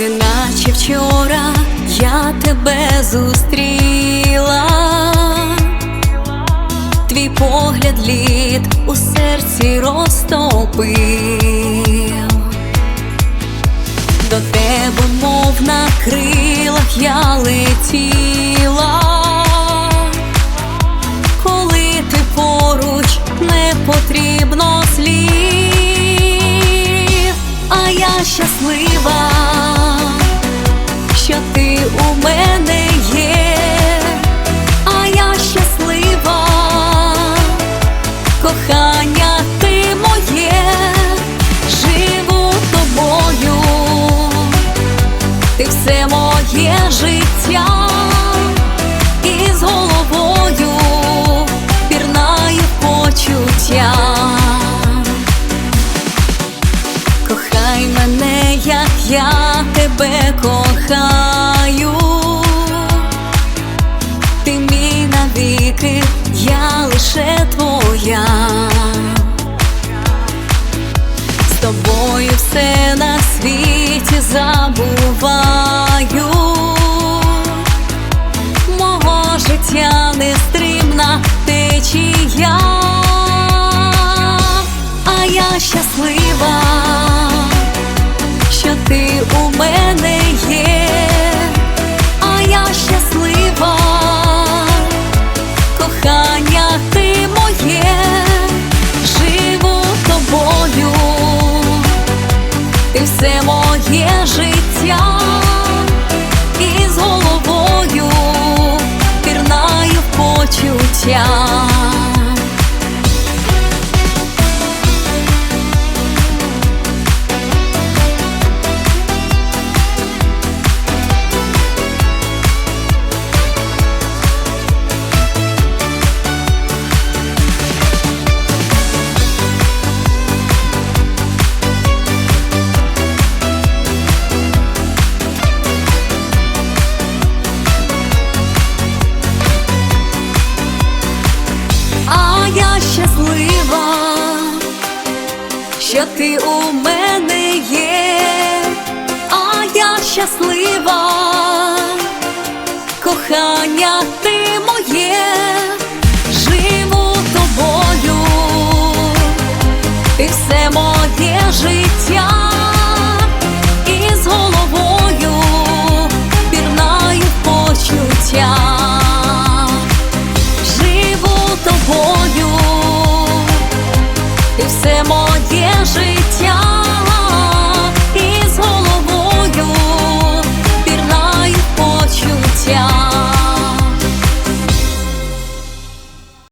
неначе вчора я тебе зустріла, твій погляд лід у серці розтопив, до тебе, мов на крилах я летіла, кохання ти моє, живу тобою, ти все моє життя, і з головою пірнаю почуття. Кохай мене, як я тебе кохаю, навіки, я лише твоя. З тобою все на світі забуваю, мого життя нестримна течія, а я щаслива, все моє життя, і з головою пірнаю почуття. що ти у мене є, а я щаслива, кохання ти моє. і все моє життя.